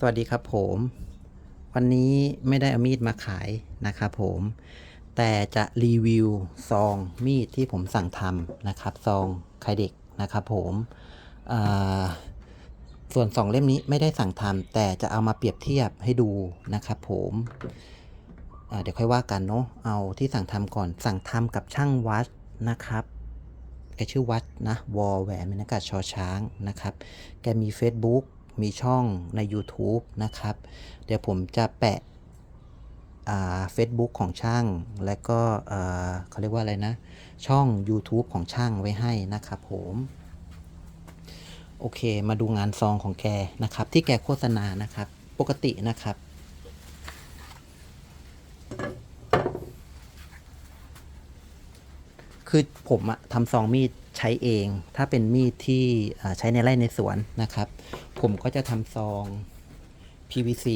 สวัสดีครับผม วันนี้ไม่ได้เอามีดมาขายนะครับผม แต่จะรีวิวซองมีดที่ผมสั่งทำนะครับ ซองไคเด็กนะครับผมส่วนสองเล่มนี้ไม่ได้สั่งทำแต่จะเอามาเปรียบเทียบให้ดูนะครับผมเดี๋ยวค่อยว่ากันเนาะเอาที่สั่งทำก่อนสั่งทำกับช่างวัดนะครับแกชื่อวัดนะวอแหวนเมนากาศชอช้างนะครับ แกมี Facebook มีช่องใน YouTube นะครับ เดี๋ยวผมจะแปะเฟซบุ๊กของช่าง และก็เขาเรียกว่าอะไรนะ ช่อง YouTube ของช่างไว้ให้นะครับผมโอเค มาดูงานซองของแกนะครับ ที่แกโฆษณานะครับ ปกตินะครับ คือผมอะทำซองมีด ใช้เอง ถ้าเป็นมีดที่ใช้ในไร่ในสวนนะครับ ผมก็จะทำซอง PVC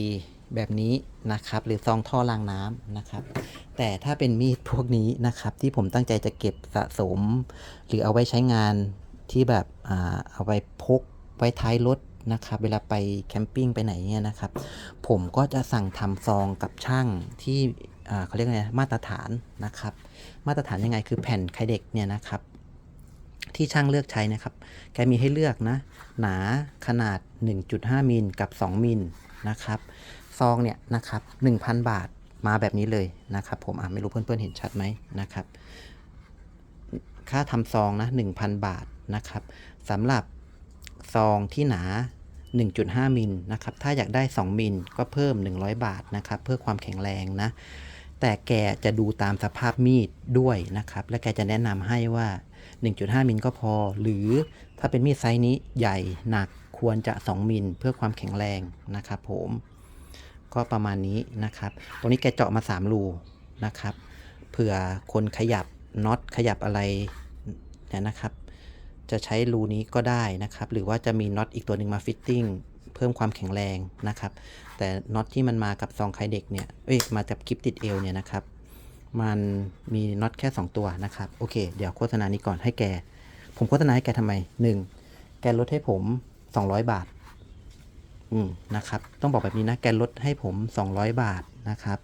แบบนี้นะครับ หรือซองท่อรางน้ำนะครับ แต่ถ้าเป็นมีดพวกนี้นะครับ ที่ผมตั้งใจจะเก็บสะสม หรือเอาไว้ใช้งานที่แบบอเอาไว้พกไว้ท้ายรถนะครับเวลาไปแคมปิ้งไปไหนเนี่ยนะครับ ผมก็จะสั่งทำซองกับช่างที่เขาเรียกไงมาตรฐานนะครับ มาตรฐานยังไงคือแผ่นไคเด็กเนี่ยนะครับ ที่ช่างเลือกใช้นะครับ แกมีให้เลือกนะ หนาขนาด 1.5 มิลกับ 2 มิลนะครับ ซองเนี่ยนะครับ 1,000 บาทมาแบบนี้เลยนะครับ ผมอะไม่รู้เพื่อนๆเห็นชัดไหมนะครับ ค่าทำซองนะ 1,000 บาทนะครับสำหรับซองที่หนา 1.5 มิลนะครับ ถ้าอยากได้ 2 มิลก็เพิ่ม 100 บาทนะครับ เพื่อความแข็งแรงนะ แต่แกจะดูตามสภาพมีดด้วยนะครับ และแกจะแนะนำให้ว่า 1.5 มิลก็พอ หรือถ้าเป็นมีดไซส์นี้ใหญ่หนักควรจะ 2 มิลเพื่อความแข็งแรงนะครับผมก็ประมาณนี้นะครับ ตรงนี้แกเจาะมา 3 รูนะครับ เผื่อคนขยับน็อตขยับอะไรเนี่ยนะครับ จะใช้รูนี้ก็ได้นะครับ หรือว่าจะมีน็อตอีกตัวหนึ่งมาฟิตติ้งเพิ่มความแข็งแรงนะครับ แต่น็อตที่มันมากับซองไคเด็กเนี่ย เอ้ย มาจากคลิปติดเอวเนี่ยนะครับ มันมีน็อตแค่ 2 ตัวนะครับ โอเค เดี๋ยวโฆษณานี้ก่อนให้แก ผมโฆษณาให้แกทำไม 1. แกลดให้ผม 200 บาท อืม นะครับ ต้องบอกแบบนี้นะ แกลดให้ผม 200 บาทนะครับ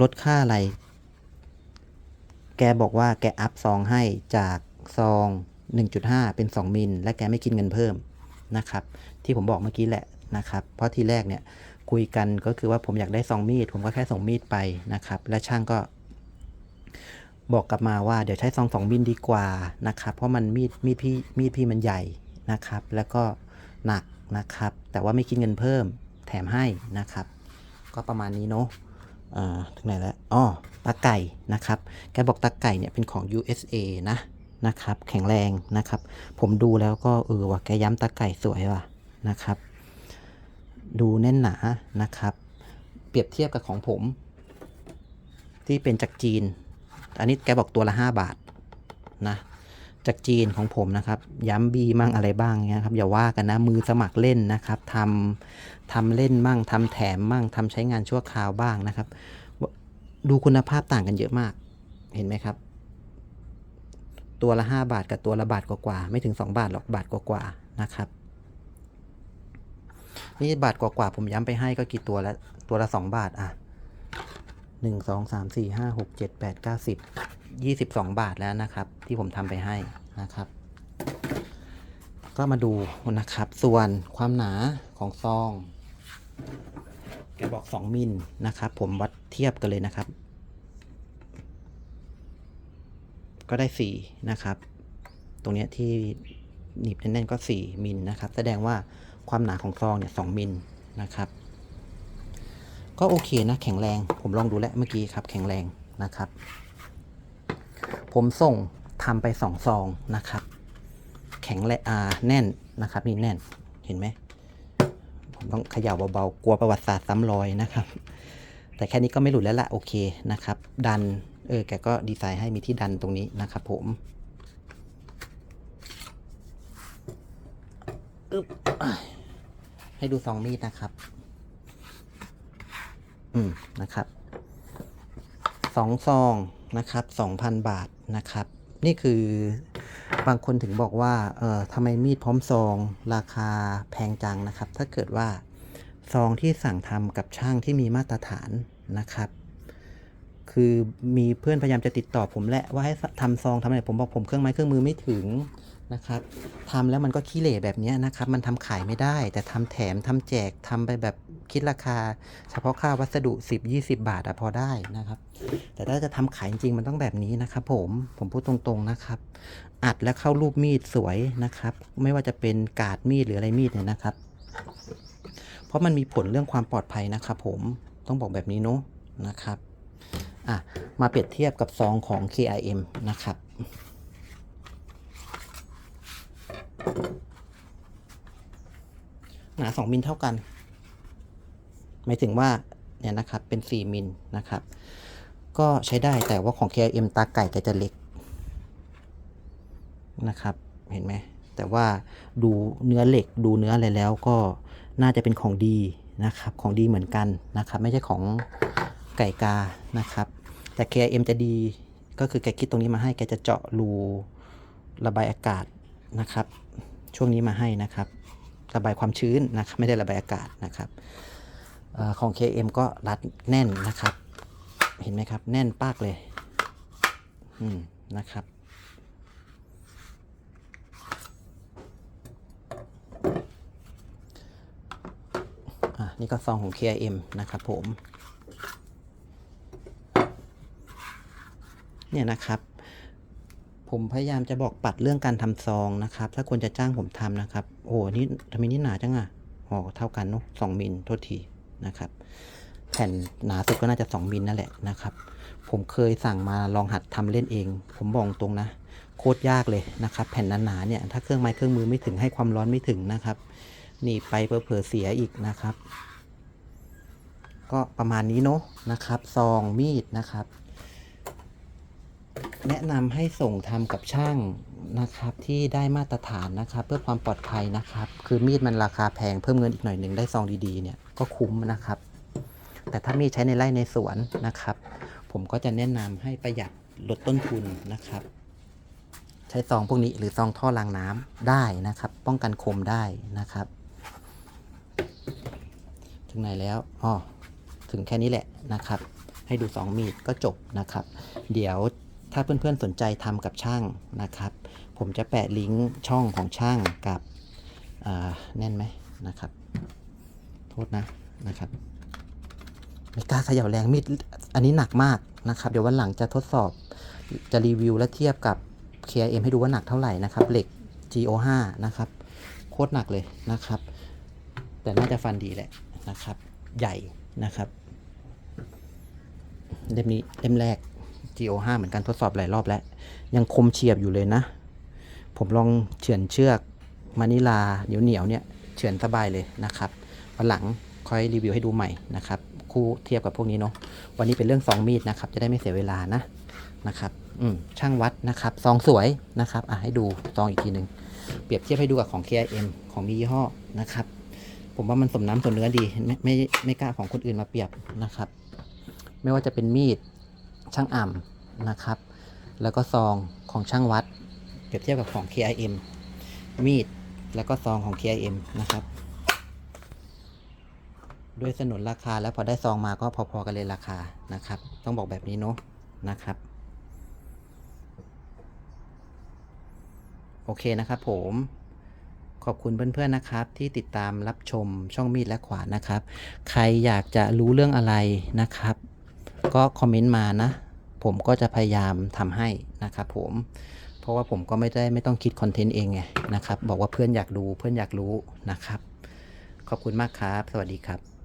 ลดค่าอะไร แกบอกว่าแกอัพซองให้จากซอง 1.5 เป็น 2 มิล และแกไม่คิดเงินเพิ่มนะครับ ที่ผมบอกเมื่อกี้แหละนะครับ เพราะทีแรกเนี่ย คุยกันก็คือว่าผมอยากได้ซองมีด ผมก็แค่ส่งมีดไปนะครับ และช่างก็ บอกกลับมาว่าเดี๋ยวใช้ซองสองมิลดีกว่านะครับ เพราะมันมีดมีดพี่มีดพี่มันใหญ่นะครับ แล้วก็หนักนะครับ แต่ว่าไม่คิดเงินเพิ่มแถมให้นะครับ ก็ประมาณนี้เนาะอ่าถึงไหนแล้วอ๋อตาไก่นะครับ แกบอกตาไก่เนี่ยเป็นของ USA นะนะครับ แข็งแรงนะครับ ผมดูแล้วก็เออว่ะแกย้ำตาไก่สวยว่ะนะครับ ดูแน่นหนานะครับ เปรียบเทียบกับของผม ที่เป็นจากจีน อันนี้แกบอกตัวละ 5 บาทนะจากจีนของผมนะครับ ย้ำบีมั่งอะไรบ้างเงี้ยครับอย่าว่ากันนะมือสมัครเล่นนะครับทำทำเล่นมั่งทำแถมมั่งทำใช้งานชั่วคราวบ้างนะครับ ดูคุณภาพต่างกันเยอะมาก เห็นไหมครับ ตัวละ 5 บาทกับตัวละบาทกว่าๆไม่ถึง 2 บาทหรอกบาทกว่าๆนะครับ นี่บาทกว่าๆผมย้ำไปให้ก็กี่ตัวละตัวละ2บาทอะหนึ่งสองสามสี่ห้าหกเจ็ดแปดเก้าสิบยี่สิบสองบาทแล้วนะครับ ที่ผมทำไปให้นะครับ ก็มาดูนะครับ ส่วนความหนาของซอง แกบอก2มิลนะครับ ผมวัดเทียบกันเลยนะครับ ก็ได้4นะครับ ตรงเนี้ยที่หนีบแน่นๆก็4มิลนะครับ แสดงว่า ความหนาของซองเนี่ย2มิลนะครับ ก็โอเคนะแข็งแรง ผมลองดูแล้วเมื่อกี้ครับ แข็งแรงนะครับ ผมส่งทำไป2ซองนะครับ แข็งแรงอ่าแน่นนะครับ นี่แน่นเห็นไหมผมต้องเขย่าเบาๆกลัวประวัติศาสตร์ซ้ำรอยนะครับ แต่แค่นี้ก็ไม่หลุดแล้วละโอเคนะครับ ดันเออแกก็ดีไซน์ให้มีที่ดันตรงนี้นะครับ ผมอึ๊บ ให้ดูซองมีดนะครับ อืมนะครับสองซองนะครับสองพันบาทนะครับ นี่คือบางคนถึงบอกว่า เอ่อทำไมมีดพร้อมซองราคาแพงจังนะครับ ถ้าเกิดว่าซองที่สั่งทำกับช่างที่มีมาตรฐานนะครับ คือมีเพื่อนพยายามจะติดต่อผมแหละว่าให้ทำซองทำอะไรผมบอกผมเครื่องไม้เครื่องมือไม่ถึง นะครับทำแล้วมันก็ขี้เหร่แบบนี้นะครับ มันทำขายไม่ได้ แต่ทำแถมทำแจกทำไปแบบคิดราคา เฉพาะค่าวัสดุ 10-20 บาทอะพอได้นะครับ แต่ถ้าจะทำขายจริงมันต้องแบบนี้นะครับ ผมผมพูดตรงๆนะครับ อัดและเข้ารูปมีดสวยนะครับ ไม่ว่าจะเป็นกาดมีดหรืออะไรมีดเนี่ยนะครับ เพราะมันมีผลเรื่องความปลอดภัยนะครับผมต้องบอกแบบนี้เนาะนะครับอะมาเปรียบเทียบกับซองของ KIM นะครับ หนา2มิลเท่ากัน หมายถึงว่าเนี่ยนะครับเป็น4มิลนะครับ ก็ใช้ได้แต่ว่าของ KIM ตาไก่แกจะเล็กนะครับ เห็นไหม แต่ว่าดูเนื้อเหล็กดูเนื้ออะไรแล้วก็น่าจะเป็นของดีนะครับ ของดีเหมือนกันนะครับ ไม่ใช่ของไก่กานะครับ แต่ KIM จะดีก็คือแกคิดตรงนี้มาให้แกจะเจาะรูระบายอากาศนะครับ ช่วงนี้มาให้นะครับ ระบายความชื้นนะครับไม่ได้ระบายอากาศนะครับออของ KM ก็รัดแน่นนะครับ เห็นไหมครับ แน่นปากเลยอืมนะครับอะนี่ก็ซองของ KIM นะครับผม เนี่ยนะครับ ผมพยายามจะบอกปัดเรื่องการทำซองนะครับ ถ้าควรจะจ้างผมทำนะครับ โอ้นี่ทำไมนี่หนาจังอะอ๋อเท่ากันเนาะสองมิลโทษทีนะครับ แผ่นหนาสุดก็น่าจะ 2มิลนั่นแหละนะครับ ผมเคยสั่งมาลองหัดทำเล่นเอง ผมบอกตรงนะ โคตรยากเลยนะครับ แผ่นหนาๆเนี่ย ถ้าเครื่องไม้เครื่องมือไม่ถึงให้ความร้อนไม่ถึงนะครับนี่ไปเผลอเสียอีกนะครับ ก็ประมาณนี้เนาะนะครับ ซองมีดนะครับ แนะนำให้ส่งทำกับช่างนะครับที่ได้มาตรฐานนะครับ เพื่อความปลอดภัยนะครับ คือมีดมันราคาแพงเพิ่มเงินอีกหน่อยหนึ่งได้ซองดีๆเนี่ยก็คุ้มนะครับ แต่ถ้ามีดใช้ในไร่ในสวนนะครับ ผมก็จะแนะนำให้ประหยัดลดต้นทุนนะครับ ใช้ซองพวกนี้หรือซองท่อรางน้ำได้นะครับ ป้องกันคมได้นะครับ ถึงไหนแล้วอ๋อถึงแค่นี้แหละนะครับ ให้ดู2มีดก็จบนะครับ เดี๋ยว ถ้าเพื่อนๆสนใจทำกับช่างนะครับ ผมจะแปะลิงก์ช่องของช่างกับแน่นไหมนะครับ โทษนะนะครับไม่กล้าเขย่าแรงมีดอันนี้หนักมากนะครับ เดี๋ยววันหลังจะทดสอบจะรีวิวและเทียบกับ KIM ให้ดูว่าหนักเท่าไหร่นะครับเหล็ก GO5 นะครับโคตรหนักเลยนะครับ แต่น่าจะฟันดีแหละนะครับ ใหญ่นะครับ เล่มนี้เล่มแรก GO5 เหมือนกันทดสอบหลายรอบแล้ว ยังคมเฉียบอยู่เลยนะ ผมลองเฉือนเชือกมานิลาเหนียวเหนียวๆเนี่ยเฉือนสบายเลยนะครับวันหลังค่อยรีวิวให้ดูใหม่นะครับ คู่เทียบกับพวกนี้เนาะวันนี้เป็นเรื่องซองมีดนะครับ จะได้ไม่เสียเวลานะนะครับอืมช่างวัดนะครับซองสวยนะครับอะให้ดูซองอีกทีหนึ่งเปรียบเทียบให้ดูกับของ KIM ของมียี่ห้อนะครับ ผมว่ามันสมน้ำสมเนื้อดี ไม่ไม่ไม่กล้าของคนอื่นมาเปรียบนะครับ ไม่ว่าจะเป็นมีด ช่างอ่ำนะครับ แล้วก็ซองของช่างวัด เปรียบเทียบกับของ KIM มีดแล้วก็ซองของ KIM นะครับ ด้วยสนุนราคาแล้วพอได้ซองมาก็พอๆกันเลยราคานะครับ ต้องบอกแบบนี้เนาะนะครับโอเคนะครับผมขอบคุณเพื่อนๆนะครับ ที่ติดตามรับชมช่องมีดและขวานนะครับ ใครอยากจะรู้เรื่องอะไรนะครับ ก็คอมเมนต์มานะ ผมก็จะพยายามทำให้นะครับผม เพราะว่าผมก็ไม่ได้ไม่ต้องคิดคอนเทนต์เองไงนะครับ บอกว่าเพื่อนอยากดูเพื่อนอยากรู้นะครับ ขอบคุณมากครับ สวัสดีครับ